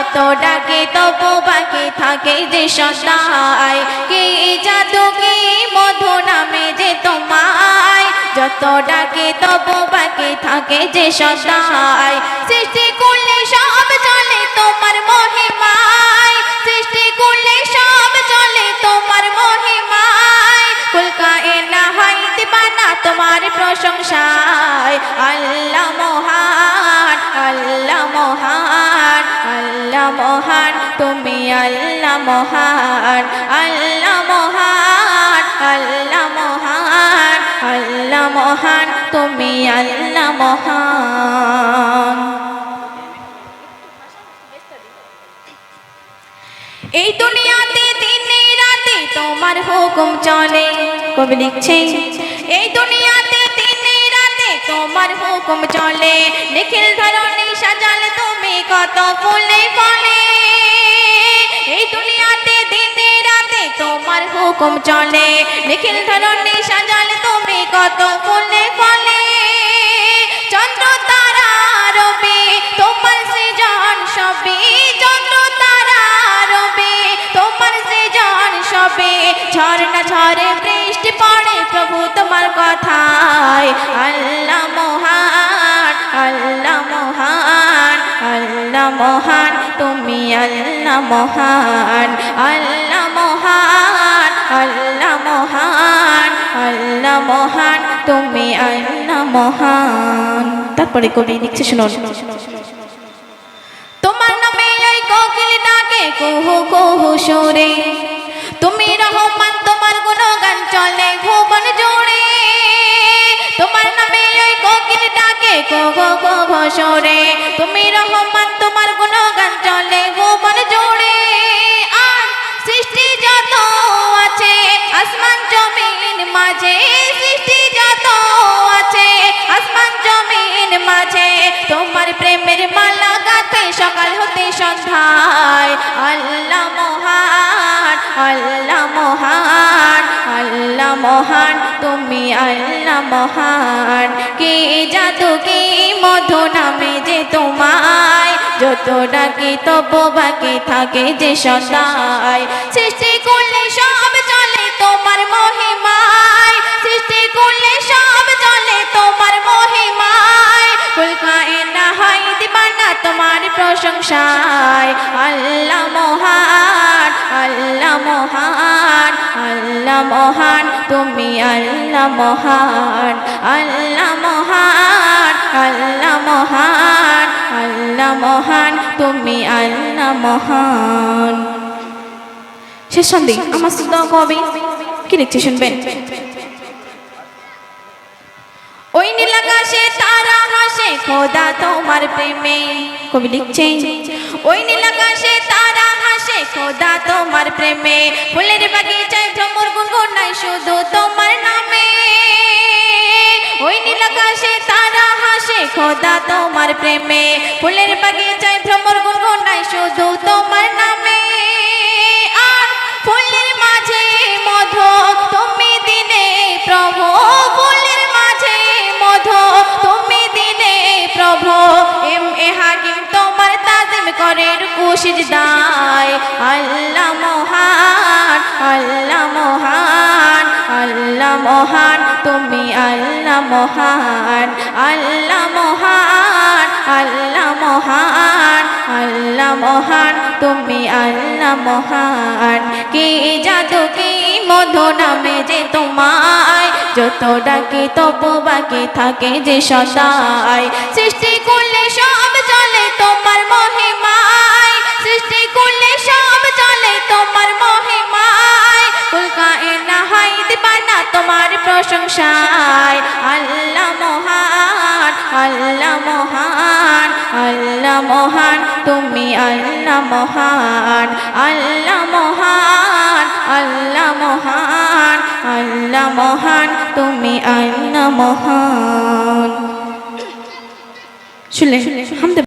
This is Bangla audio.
যত ডাকে তবু বাকি থাকে যে সদায় কে জাদু, কে মধু নামে যে তোমায়। যত ডাকে তবু বাকি থাকে যে সদায় সৃষ্টি করলে সব চলে তোমার মহিমায়। সৃষ্টি করলে সব চলে তোমার মহিমায়। কুলকা এ না হয় দিবানা তোমার প্রশংসায়। আল্লাহ মহান, আল্লাহ মহান, তুমি আল্লাহ মহান আল্লাহ মহান আল্লাহ মহান আল্লাহ মহান, তুমি আল্লাহ মহান। এই দুনিয়াতে দিনে রাতে তোমার হুকুম চলে, কবি লিখছে এই দুনিয়াতে দিনে রাতে তোমার হুকুম চলে, নিখিল ধরনে সাজালে তুমি কত ফুলে হুকুম চলে। নিখিল ধরনে সাজালে তুমি কত ফুলে ফলে। চন্দ্র তারা রবি তোমার সৃজন সবে। চন্দ্র তারা রবি তোমার সৃজন সবে। ঝর্ণা ঝরে বৃষ্টি পড়ে প্রভু তোমার কথায়। আল্লাহ মহান আল্লাহ মহান আল্লাহ মহান, তুমি আল্লাহ মহান, আল্লাহ মহান, তুমি আল্লাহ মহান। তারপরে কবি লিখছে, শুনুন। তোমার নামে ওই কোকিল ডাকে, কুহু কুহু সুরে। তুমি রহমান, তোমার গুণগান চলে ভুবন জুড়ে তোমার নামে ওই কোকিল ডাকে, কুহু কুহু সুরে। তুমি রহমান, তোমার গুণগান চলে ভুবন জুড়ে আর সৃষ্টি যত আছে, আসমান, জমিন মাঝে মাঝে তোমার প্রেমের মালা গাতে সকাল হতে সন্ধ্যায়। আল্লাহ মহান আল্লাহ মহান আল্লাহ মহান, তুমি আল্লাহ মহান। কে জাদু, কে মধু নামে যে তোমায় যত ডাকি তব বাকি থাকে যে সদায়। সৃষ্টি করলে প্রশংসায়। আল্লাহ মহান আল্লাহ মহান আল্লাহ মহান, তুমি আল্লাহ মহান আল্লাহ মহান আল্লাহ মহান আল্লাহ মহান, তুমি আল্লাহ মহান। শেষ সন্ধি, আমার শুদ্ধ কবি কি লিখছে শুনবেন? ওই নীলাকাশে তারা হাসে, খোদা তোমার প্রেমে। কবি লিখছে ওই নীলাকাশে তারা হাসে, খোদা তোমার প্রেমে। ফুলের বাগিচায় ভ্রমর গুনগুনাই শুধু তোমার নামে। ওই নীলাকাশে তারা হাসে, খোদা তোমার প্রেমে। ফুলের বাগিচায় ভ্রমর গুনগুনাই শুধু তোমার নামে। কুশিজ দায়। আল্লাহ মহান আল্লাহ মহান আল্লাহ মহান, তুমি আল্লাহ মহান আল্লাহ মহান আল্লাহ মহান আল্লাহ মহান, তুমি আল্লাহ মহান। কি জাদু, কি মধু নামে যে তোমায়? যত ডাকে তবু বাকি থাকে যে সদায়। সৃষ্টি করলে সব সৃষ্টি করলে সব চলে তোমার মহিমায়। কুলকায় না হয় দিবানা তোমার প্রশংসায়। আল্লাহ মহান আল্লাহ মহান আল্লাহ মহান তুমি আল্লাহ মহান আল্লাহ মহান আল্লাহ মহান আল্লাহ মহান তুমি আল্লাহ মহান। হামদে